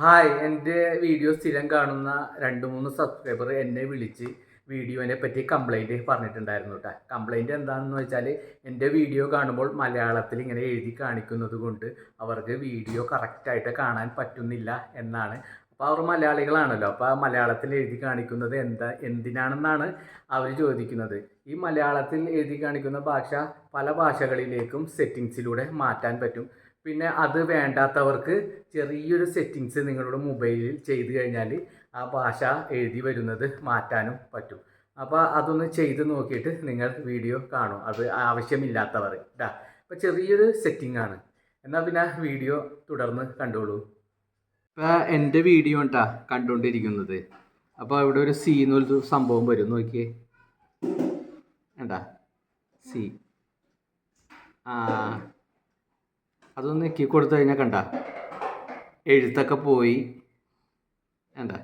Hi എന്റെ video സ്ഥിരം കാണുന്ന രണ്ട് മൂന്ന് സബ്സ്ക്രൈബർ എന്നെ വിളിച്ച് വീഡിയോനെ പറ്റി കംപ്ലൈന്റ് പറഞ്ഞിട്ടുണ്ടായിരുന്നു കേട്ടോ കംപ്ലൈന്റ് എന്താണെന്ന് വെച്ചാൽ എന്റെ വീഡിയോ കാണുമ്പോൾ മലയാളത്തിൽ ഇങ്ങനെ എഴുതി കാണിക്കുന്നത് കൊണ്ട് അവർക്ക് വീഡിയോ കറക്റ്റായിട്ട് കാണാൻ പറ്റുന്നില്ല എന്നാണ്. അപ്പോൾ അവർ മലയാളികളാണല്ലോ. അപ്പോൾ ആ മലയാളത്തിൽ എഴുതി കാണിക്കുന്നത് എന്താ എന്തിനാണെന്നാണ് അവർ ചോദിക്കുന്നത്. ഈ മലയാളത്തിൽ എഴുതി കാണിക്കുന്ന ഭാഷ പല ഭാഷകളിലേക്കും സെറ്റിങ്സിലൂടെ മാറ്റാൻ പറ്റും. പിന്നെ അത് വേണ്ടാത്തവർക്ക് ചെറിയൊരു സെറ്റിങ്സ് നിങ്ങളുടെ മൊബൈലിൽ ചെയ്ത് കഴിഞ്ഞാൽ ആ ഭാഷ എഴുതി വരുന്നത് മാറ്റാനും പറ്റും. അപ്പോൾ അതൊന്ന് ചെയ്ത് നോക്കിയിട്ട് നിങ്ങൾ വീഡിയോ കാണും. അത് ആവശ്യമില്ലാത്തവർ. കേട്ടാ അപ്പോൾ ചെറിയൊരു സെറ്റിംഗ് ആണ്. എന്നാൽ പിന്നെ വീഡിയോ തുടർന്ന് കണ്ടോളൂ. ഇപ്പോൾ എന്റെ വീഡിയോ കേട്ടാ കണ്ടുകൊണ്ടിരിക്കുന്നത് അപ്പോൾ ഇവിടെ ഒരു സി എന്നൊരു സംഭവം വരും. നോക്കിയേ. വേണ്ട സി ആ അതൊന്ന് നെക്കി കൊടുത്തു കഴിഞ്ഞാൽ കണ്ട. എഴുത്തൊക്കെ പോയി. എന്താ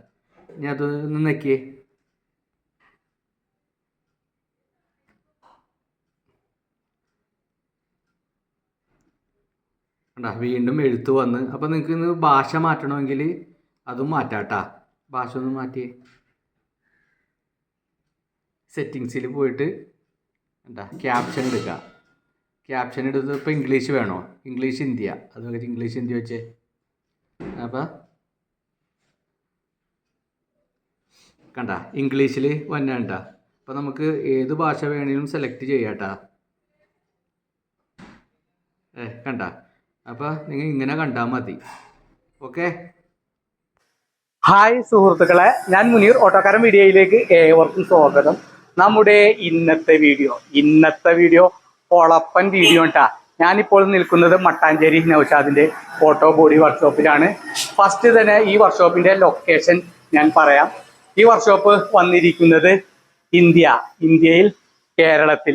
ഇനി അതൊന്ന് നെക്കിയേ കണ്ടാ വീണ്ടും എഴുത്ത് വന്ന്. അപ്പോൾ നിങ്ങൾക്ക് ഇന്ന് ഭാഷ മാറ്റണമെങ്കിൽ അതും മാറ്റാട്ടാ. ഭാഷ ഒന്ന് മാറ്റിയേ. സെറ്റിങ്സിൽ പോയിട്ട് എന്താ ക്യാപ്ഷൻ എടുക്കുക ക്യാപ്ഷൻ എടുത്ത് ഇപ്പോൾ ഇംഗ്ലീഷ് വേണോ? English India. അത് വെച്ച് ഇംഗ്ലീഷ് ഇന്ത്യ വെച്ചേ. അപ്പോൾ കണ്ട? ഇംഗ്ലീഷിൽ വന്നണ്ട അപ്പോൾ നമുക്ക് ഏത് ഭാഷ വേണമെങ്കിലും സെലക്ട് ചെയ്യാട്ടാ ഏ കണ്ട? അപ്പോൾ നിങ്ങൾ ഇങ്ങനെ കണ്ടാൽ മതി. ഓക്കെ ഹായ് സുഹൃത്തുക്കളെ. ഞാൻ മുനീർ. ഓട്ടോക്കാരൻ വീഡിയോയിലേക്ക് ഏവർക്കും സ്വാഗതം. നമ്മുടെ ഇന്നത്തെ വീഡിയോ ഇന്നത്തെ വീഡിയോ പൊളപ്പൻ വീഡിയോ കേട്ടാ ഞാനിപ്പോൾ നിൽക്കുന്നത് മട്ടാഞ്ചേരി നൗഷാദിന്റെ ഓട്ടോ ബോഡി വർക്ക്ഷോപ്പിലാണ് ഫസ്റ്റ് തന്നെ ഈ വർക്ക്ഷോപ്പിന്റെ ലൊക്കേഷൻ ഞാൻ പറയാം. ഈ വർക്ക്ഷോപ്പ് വന്നിരിക്കുന്നത് ഇന്ത്യ ഇന്ത്യയിൽ കേരളത്തിൽ.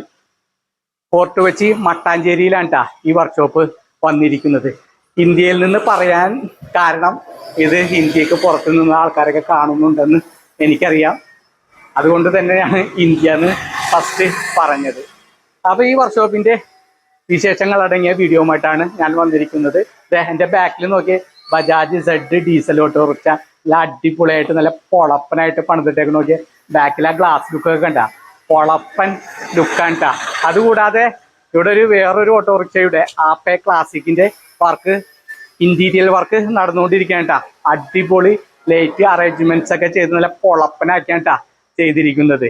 ഫോർട്ട് വെച്ച് മട്ടാഞ്ചേരിയിലാണ് ട്ടാ ഈ വർക്ക്ഷോപ്പ് വന്നിരിക്കുന്നത്. ഇന്ത്യയിൽ നിന്ന് പറയാൻ കാരണം ഇത് ഇന്ത്യയ്ക്ക് പുറത്തു നിന്ന് ആൾക്കാരൊക്കെ കാണുന്നുണ്ടെന്ന് എനിക്കറിയാം. അതുകൊണ്ട് തന്നെയാണ് ഇന്ത്യ എന്ന് ഫസ്റ്റ് പറഞ്ഞത്. അപ്പോൾ ഈ വർക്ക്ഷോപ്പിന്റെ വിശേഷങ്ങൾ അടങ്ങിയ വീഡിയോയുമായിട്ടാണ് ഞാൻ വന്നിരിക്കുന്നത്. ദേ എന്റെ ബാക്കിൽ നോക്കി ബജാജ് സെഡ് ഡീസൽ ഓട്ടോറിക്ഷ നല്ല അടിപൊളിയായിട്ട് നല്ല പൊളപ്പനായിട്ട് പണിതിട്ടേക്ക് നോക്കിയ. ബാക്കിൽ ആ ഗ്ലാസ് ലുക്കൊക്കെ കണ്ട. പൊളപ്പൻ ലുക്കാണ് അതുകൂടാതെ ഇവിടെ ഒരു വേറൊരു ഓട്ടോറിക്ഷയുടെ ആപ്പേ ക്ലാസിക്കിന്റെ വർക്ക് ഇന്റീരിയൽ വർക്ക് നടന്നുകൊണ്ടിരിക്കുകയാണ് ട്ടാ. അടിപൊളി ലൈറ്റ് അറേഞ്ച്മെന്റ്സ് ഒക്കെ ചെയ്ത് നല്ല പൊളപ്പനാക്കിയാണ് ട്ടാ ചെയ്തിരിക്കുന്നത്.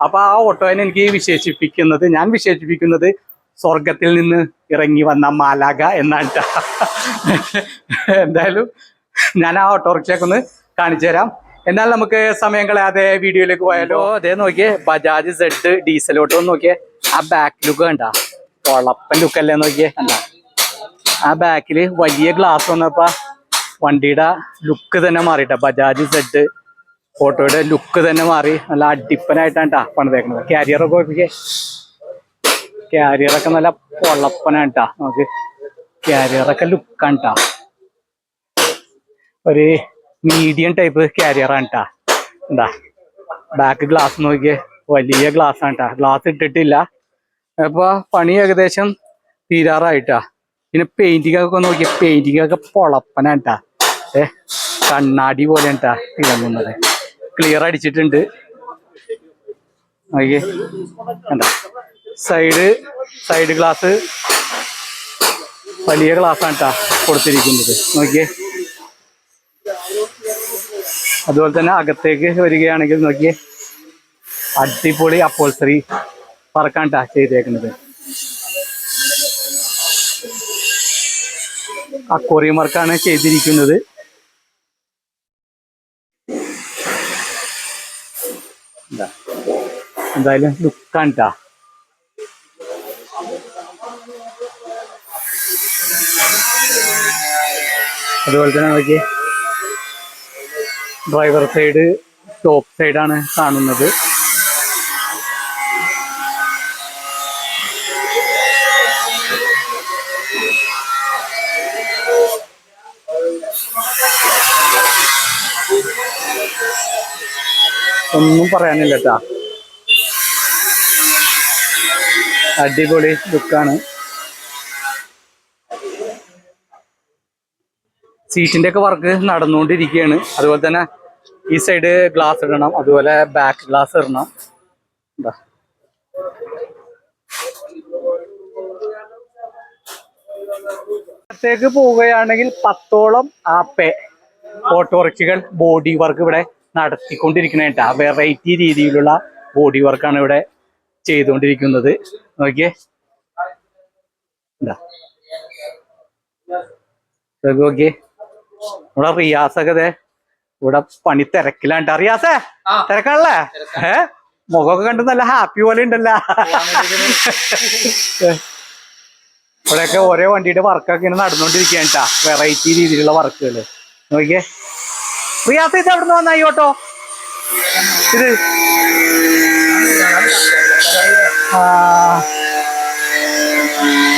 അപ്പൊ ആ ഓട്ടോനെ എനിക്ക് വിശേഷിപ്പിക്കുന്നത് ഞാൻ വിശേഷിപ്പിക്കുന്നത് സ്വർഗത്തിൽ നിന്ന് ഇറങ്ങി വന്ന മാലാക എന്നാണ് എന്തായാലും ഞാൻ ആ ഓട്ടോറിക്ഷയൊക്കെ ഒന്ന് കാണിച്ചു തരാം. എന്നാൽ നമുക്ക് സമയം കളയാതെ വീഡിയോയിലേക്ക് പോയാലോ? അതേ നോക്കിയേ ബജാജ് സെഡ് ഡീസൽ ഓട്ടോ നോക്കിയേ. ആ ബാക്ക് ലുക്ക് കണ്ട. കൊളപ്പൻ ലുക്ക് അല്ലേ നോക്കിയേ. അല്ല ആ ബാക്കിൽ വലിയ ഗ്ലാസ് വന്നപ്പോ വണ്ടിയുടെ ലുക്ക് തന്നെ മാറിയിട്ട. ബജാജ് സെഡ് ഓട്ടോയുടെ ലുക്ക് തന്നെ മാറി. നല്ല അടിപ്പനായിട്ടാണ് ട്ടാ പണിതേക്കുന്നത് കാരിയറൊക്കെ നോക്കിയേ കാരിയറൊക്കെ നല്ല പൊള്ളപ്പനാണ് ട്ടാ നമുക്ക് കാരിയറൊക്കെ ലുക്കാണ് ട്ടാ ഒരു മീഡിയം ടൈപ്പ് കാരിയറാണ് ട്ടാ എന്താ? ബാക്ക് ഗ്ലാസ് നോക്കിയേ വലിയ ഗ്ലാസ് ആണ് ട്ടാ ഗ്ലാസ് ഇട്ടിട്ടില്ല. അപ്പൊ പണി ഏകദേശം തീരാറായിട്ടാ. പിന്നെ പെയിന്റിംഗ് ഒക്കെ നോക്കിയ പെയിന്റിംഗ് ഒക്കെ പൊളപ്പനാണ് ട്ടാ ഏ? കണ്ണാടി പോലെയാണ് ട്ടാ തിളങ്ങുന്നത് ക്ലിയർ അടിച്ചിട്ടുണ്ട്. സൈഡ് സൈഡ് ഗ്ലാസ് വലിയ ഗ്ലാസ് ആണ് ട്ടാ കൊടുത്തിരിക്കുന്നത്. നോക്കിയേ. അതുപോലെ തന്നെ അകത്തേക്ക് വരികയാണെങ്കിൽ നോക്കിയേ. അടിപൊളി അപ്പോൾസറി പറക്കാൻ ടാ ചെയ്തേക്കുന്നത്. അക്കോറിയം വർക്കാണ് ചെയ്തിരിക്കുന്നത്. എന്തായാലും ദുഃഖാണ് അതുപോലെ തന്നെ നോക്കി ഡ്രൈവർ സൈഡ് ടോപ്പ് സൈഡാണ് കാണുന്നത്. ഒന്നും പറയാനില്ല കേട്ടാ അടിപൊളി ലുക്കാണ് സീറ്റിന്റെ ഒക്കെ വർക്ക് നടന്നുകൊണ്ടിരിക്കുകയാണ്. അതുപോലെ തന്നെ ഈ സൈഡ് ഗ്ലാസ് ഇടണം അതുപോലെ ബാക്ക് ഗ്ലാസ് ഇടണം. എന്താ ത്തേക്ക് പോവുകയാണെങ്കിൽ പത്തോളം ആപ്പെ ഓട്ടോറിക്ഷകൾ ബോഡി വർക്ക് ഇവിടെ നടത്തിക്കൊണ്ടിരിക്കണേട്ടാ. വെറൈറ്റി രീതിയിലുള്ള ബോഡി വർക്കാണ് ഇവിടെ ചെയ്തുകൊണ്ടിരിക്കുന്നത്. നോക്കിയേ. എന്താ നോക്കിയേ. ഇവിടെ റിയാസൊക്കെ ഇവിടെ പണി തിരക്കിലാണ്ട്. അറിയാസേ തിരക്കാണല്ലേ? ഏ? മുഖമൊക്കെ കണ്ട് നല്ല ഹാപ്പി പോലെ ഉണ്ടല്ലോ. ഇവിടെയൊക്കെ ഓരോ വണ്ടിയുടെ വർക്കൊക്കെ ഇങ്ങനെ നടന്നുകൊണ്ടിരിക്കുകയാണ് കേട്ടാ വെറൈറ്റി രീതിയിലുള്ള വർക്കുകൾ നോക്കിയേ. റിയാസ് ഇത് എവിടെ നിന്ന് വന്നായി ഓട്ടോ? ഇത്.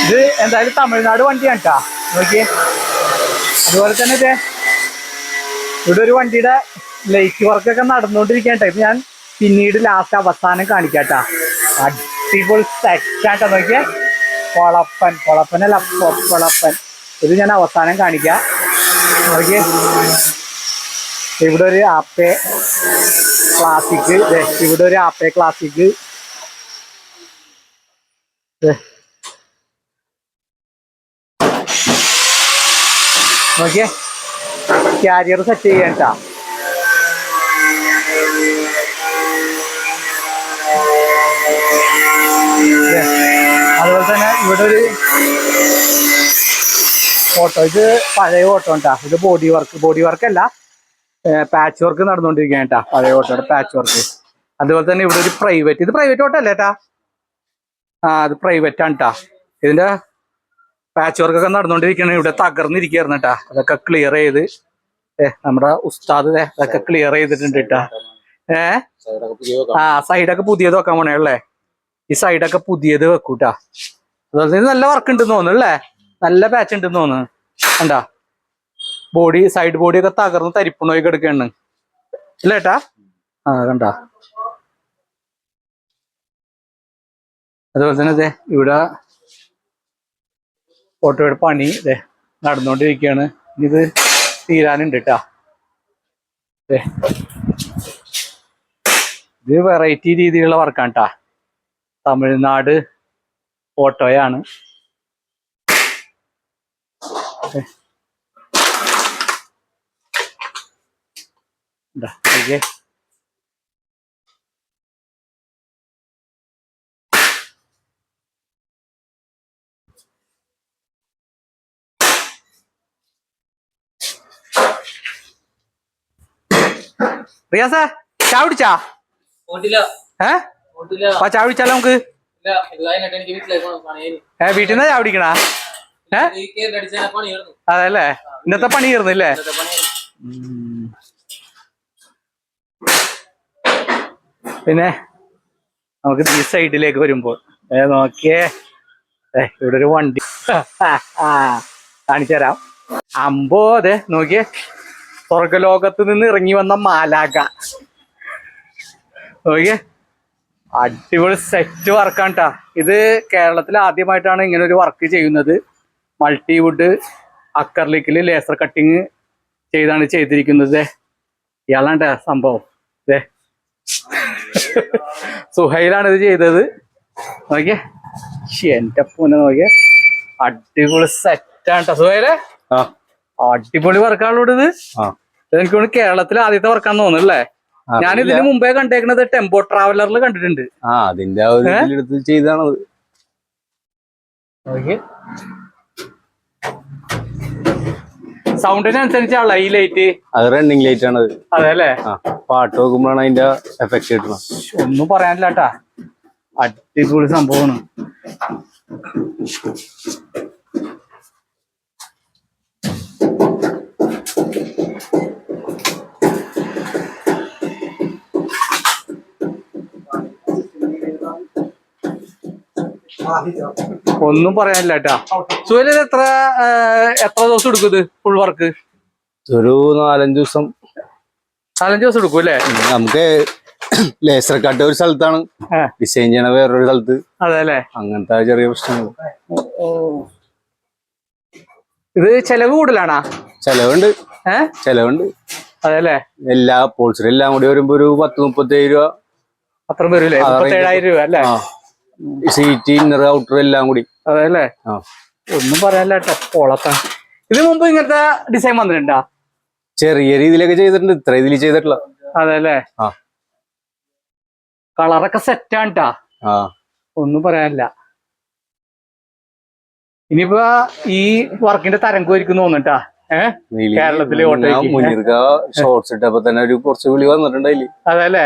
ഇത് എന്തായാലും തമിഴ്നാട് വണ്ടിയാണ് കേട്ടാ നോക്കിയേ. അതുപോലെ തന്നെ ഇതേ. ഇവിടെ ഒരു വണ്ടിയുടെ ലൈറ്റ് വർക്കൊക്കെ നടന്നുകൊണ്ടിരിക്കട്ടെ ഇത് ഞാൻ പിന്നീട് ലാസ്റ്റ് അവസാനം കാണിക്കാട്ടാ അടിപൊളി സെറ്റാട്ടോ നോക്കിയേ. കൊളപ്പൻ പൊളപ്പനല്ല അല്ല കൊളപ്പൻ ഇത് ഞാൻ അവസാനം കാണിക്കാം. നോക്കിയേ. ഇവിടെ ഒരു ആപ്പേ ക്ലാസിക് ഇവിടെ ഒരു ആപ്പേ ക്ലാസിക്. നോക്കിയേ. ക്യാരിയർ സെറ്റ് ചെയ്യാൻ അതുപോലെ തന്നെ ഇവിടെ ഒരു ഓട്ടോ ഇത് പഴയ ഓട്ടോ ഉണ്ടാ ഇത് ബോഡി വർക്ക് ബോഡി വർക്ക് അല്ല. പാച്ച് വർക്ക് നടന്നുകൊണ്ടിരിക്കുകയാണ് കേട്ടാ പഴയ ഓട്ടോയുടെ പാച്ച് വർക്ക് അതുപോലെ തന്നെ ഇവിടെ ഒരു പ്രൈവറ്റ് ഇത് പ്രൈവറ്റ് ഓട്ടോ അല്ലേ ഏട്ടാ ആ അത് പ്രൈവറ്റ് ആണ് കേട്ടാ ഇതിന്റെ പാച്ച് വർക്ക് ഒക്കെ നടന്നുകൊണ്ടിരിക്കുകയാണ് ഇവിടെ തകർന്നിരിക്കുകയായിരുന്നു കേട്ടാ അതൊക്കെ ക്ലിയർ ചെയ്ത്. ഏ നമ്മുടെ ഉസ്താദ് അതൊക്കെ ക്ലിയർ ചെയ്തിട്ടുണ്ട് കേട്ടാ ഏ? ആ സൈഡൊക്കെ പുതിയത് വെക്കാൻ പോണേ അല്ലേ ഈ സൈഡൊക്കെ പുതിയത് വെക്കൂട്ടാ അതുപോലെ തന്നെ നല്ല വർക്ക് ഉണ്ടെന്ന് തോന്നുന്നു അല്ലേ? നല്ല പാച്ച് ഉണ്ടെന്ന് തോന്നുന്നു. കണ്ടാ? ബോഡി സൈഡ് ബോഡി ഒക്കെ തകർന്ന് തരിപ്പുണോയി കിടക്കുകയാണ് അല്ലേട്ടാ ആ കണ്ടാ? അതുപോലെ തന്നെ അതെ ഇവിടെ ഓട്ടോയുടെ പണി ഇതേ നടന്നുകൊണ്ടിരിക്കുകയാണ്. ഇത് തീരാനുണ്ട് കേട്ടാ. ഇത് വെറൈറ്റി രീതിയിലുള്ള വർക്കാണ് കേട്ടാ തമിഴ്നാട് ഓട്ടോയാണ്. ഇതാ, റിയാസേ ചാ കുടിച്ചാ? ഏ? അപ്പൊ കുടിച്ചാലോ നമുക്ക്? ഏ വീട്ടിൽ നിന്നാ ചായ കുടിക്കണാ? അതല്ലേ? ഇന്നത്തെ പണി തീർന്നില്ലേ പിന്നെ നമുക്ക് ഈ സൈഡിലേക്ക് വരുമ്പോൾ ഏ നോക്കിയേ. ഏ ഇവിടെ ഒരു വണ്ടി. കാണിച്ചു തരാം അമ്പോ അതെ നോക്കിയേ. സ്വർഗലോകത്ത് നിന്ന് ഇറങ്ങി വന്ന മാലാക ഓക്കേ അടിപൊളി സെറ്റ് വർക്കാണ് കേട്ടോ ഇത് കേരളത്തിൽ ആദ്യമായിട്ടാണ് ഇങ്ങനെ ഒരു വർക്ക് ചെയ്യുന്നത്. മൾട്ടിവുഡ് അക്കർലിക്കിൽ ലേസർ കട്ടിങ് ചെയ്താണ് ചെയ്തിരിക്കുന്നത്. ഇയാളാണ് സംഭവം. ഇതേ സുഹൈലാണ് ഇത് ചെയ്തത്. നോക്കിയേ? എന്റെ പൂനെ നോക്കിയേ. അടിപൊളി സെറ്റാണ് കേട്ടോ സുഹൈലെ? ആ. അടിപൊളി വർക്കാണല്ലോ ഇത്. ആ. എനിക്ക് കേരളത്തിലെ ആദ്യത്തെ വർക്കാന്ന് തോന്നുന്നല്ലേ ഞാൻ ഇതിന് മുമ്പേ കണ്ടേക്കുന്നത് ടെമ്പോ ട്രാവലറിൽ കണ്ടിട്ടുണ്ട്. ആ അതിന്റെ ചെയ്താണത് സൗണ്ടിനനുസരിച്ചാണല്ലോ ഈ ലൈറ്റ്. അത് റണ്ണിങ് ലൈറ്റ് ആണ് അതെ അല്ലേ? പാട്ട് നോക്കുമ്പോഴാണ് അതിന്റെ എഫക്ട് കിട്ടണം ഒന്നും പറയാനില്ല കേട്ടാ അടിപൊളി സംഭവമാണ് ഒന്നും പറയാനില്ല കേട്ടാ. എത്ര എത്ര ദിവസം എടുക്കും ഇത് ഫുൾ വർക്ക് ഒരു നാലഞ്ച് ദിവസം. നാലഞ്ച് ദിവസം എടുക്കും അല്ലേ? നമുക്ക് ലേസർ കട്ട് ഒരു സ്ഥലത്താണ്. ഡിസൈൻ ചെയ്യണ വേറൊരു സ്ഥലത്ത്. അതെ അങ്ങനത്തെ ചെറിയ പ്രശ്നങ്ങൾ. ഇത് ചെലവ് കൂടുതലാണാ? ചെലവുണ്ട്. ചെലവുണ്ട്. അതെല്ലേ എല്ലാ പോൾസറി എല്ലാം കൂടി വരുമ്പോ ഒരു പത്ത് മുപ്പത്തേഴ് രൂപ. അത്ര വരും രൂപ അല്ലേ? സീറ്റ് ഇന്നർ ഔട്ടർ എല്ലാം കൂടി. ആ. ഒന്നും പറയാനില്ല കേട്ടോ പൊളത്താ. ഇത് മുമ്പ് ഇങ്ങനത്തെ ഡിസൈൻ വന്നിട്ടുണ്ടാ? ചെറിയ രീതിയിലൊക്കെ ചെയ്തിട്ടുണ്ട് ഇത്ര ഇതിൽ ചെയ്തിട്ടില്ല. അതെല്ലേ? ആ. കളറൊക്കെ സെറ്റാണ് ട്ടാ. ആ. ഒന്നും പറയാനില്ല. ഇനിയിപ്പോ ഈ വർക്കിന്റെ തരം കോരിക്കുന്നു തോന്നുട്ടാ ഏഹ് കേരളത്തിലെ. മുനീർക്ക ഷോർട്സ് ഇട്ടപ്പോ തന്നെ ഒരു കുറച്ച് വിളി വന്നിട്ടുണ്ടായില്ലേ? അതെ അല്ലേ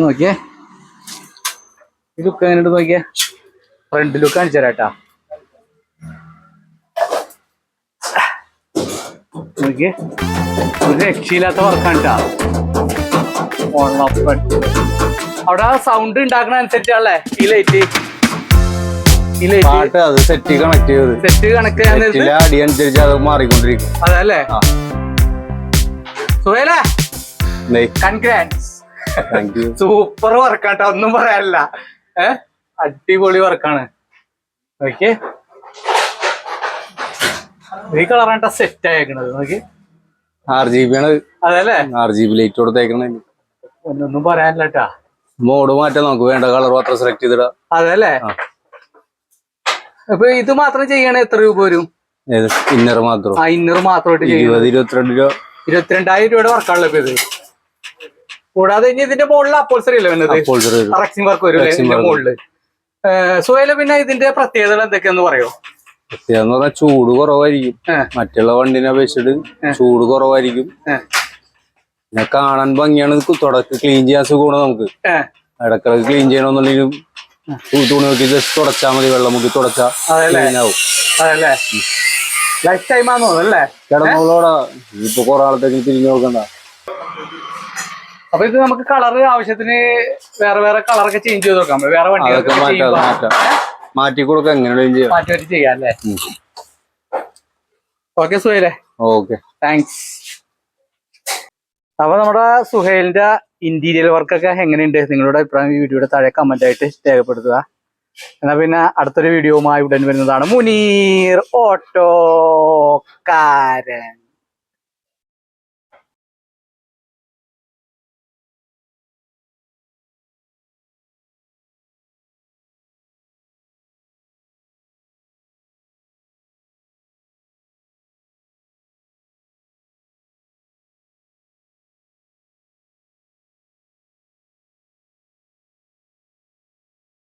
നോക്കിയേ. ഈ ലുക്ക് എങ്ങനെയുണ്ട് നോക്കിയേ? ഫ്രണ്ട് ലുക്ക് കാണിച്ചു തരാട്ടാ നോക്കിയേ. ഒരു രക്ഷയില്ലാത്ത വർക്കാണ് ട്ടാ ഉള്ളപ്പൻ. അവിടെ സൗണ്ട് ഉണ്ടാക്കണ അനുസരിച്ചാണല്ലേ ഈ ലൈറ്റ് ഈ ലൈറ്റ് അത് സെറ്റ് കണക്ട് ചെയ്തത് സെറ്റ് കണക്ക് ചെയ്യാൻ അടി അനുസരിച്ച് അത് മാറിക്കൊണ്ടിരിക്കും. അതല്ലേ? സുഹേലേ? കൺഗ്രാറ്റ്സ് സൂപ്പർ വർക്കാട്ടോ ഒന്നും പറയാനില്ല. ഏ? അടിപൊളി വർക്കാണ്. നോക്കിയേ. ഈ കളറാണ്ട സെറ്റ് ആയേക്കണത് നോക്കി ആർ ജി ബി ആണ്. അതല്ലേ? ആർ ജി ബി ലൈറ്റ് കൊടുത്തേക്കണേ ഒന്നൊന്നും പറയാനില്ലട്ടാ. മോഡ് മാറ്റാൻ നമുക്ക് വേണ്ട കളർ മാത്രം സെലക്ട് ചെയ്തിടാം. അതല്ലേ. അപ്പൊ ഇത് മാത്രം ചെയ്യണേ എത്ര രൂപ വരും? ഇന്നർ മാത്രം. ആ ഇന്നർ മാത്രമായിട്ട് ഇരുപത് ഇരുപത്തിരണ്ട് രൂപ. ഇരുപത്തിരണ്ടായിരം രൂപയുടെ വർക്കാണല്ലോ ഇപ്പൊ ഇത്. കൂടാതെ ഇനി ഇതിന്റെ മുകളിൽ അപ്പോൾസറി അല്ലേ? വന്നത് റക്സിംഗ് വർക്ക് വരും ഇതിന്റെ സുഹേല പിന്നെ ഇതിന്റെ പ്രത്യേകതകൾ എന്തൊക്കെയാന്ന് പറയോ? പ്രത്യേകത പറഞ്ഞാൽ ചൂട് കുറവായിരിക്കും. മറ്റുള്ള വണ്ടിനെ അപേക്ഷിച്ചിട്ട് ചൂട് കുറവായിരിക്കും. പിന്നെ കാണാൻ ഭംഗിയാണ് തുടക്ക ക്ലീൻ ചെയ്യാൻ സുഖമാണ് നമുക്ക്. ഇടക്കിടക്ക് ക്ലീൻ ചെയ്യണമെന്നുണ്ടെങ്കിലും തുണി നോക്കി ജസ്റ്റ് തുടച്ചാൽ മതി വെള്ളം മുക്കി തുടച്ചാൽ ക്ലീനാവും ആവും. അതല്ലേ ലൈഫ് ടൈം ആണെന്ന് തോന്നുന്നു അല്ലേ? കിടന്നോളോടാ ഇപ്പൊ കൊറേ ആളത്തേക്ക് തിരിഞ്ഞു നോക്കണ്ട. അപ്പൊ ഇത് നമുക്ക് കളർ ആവശ്യത്തിന് വേറെ വേറെ കളറൊക്കെ ചേഞ്ച് ചെയ്ത് നോക്കാം വേറെ വണ്ടി മാറ്റാം കൊടുക്കാം മാറ്റി. ചെയ്യാം. അല്ലേ? ഓക്കെ സുഹേലേ. ഓക്കെ താങ്ക്സ് അപ്പൊ നമ്മുടെ സുഹേലിന്റെ ഇന്റീരിയർ വർക്കൊക്കെ എങ്ങനെയുണ്ട്? നിങ്ങളുടെ അഭിപ്രായം ഈ വീഡിയോയുടെ താഴെ കമന്റ് ആയിട്ട് രേഖപ്പെടുത്തുക. എന്നാ പിന്നെ അടുത്തൊരു വീഡിയോ ആയി ഉടൻ വരുന്നതാണ് മുനീർ ഓട്ടോ ഓട്ടോക്കാരൻ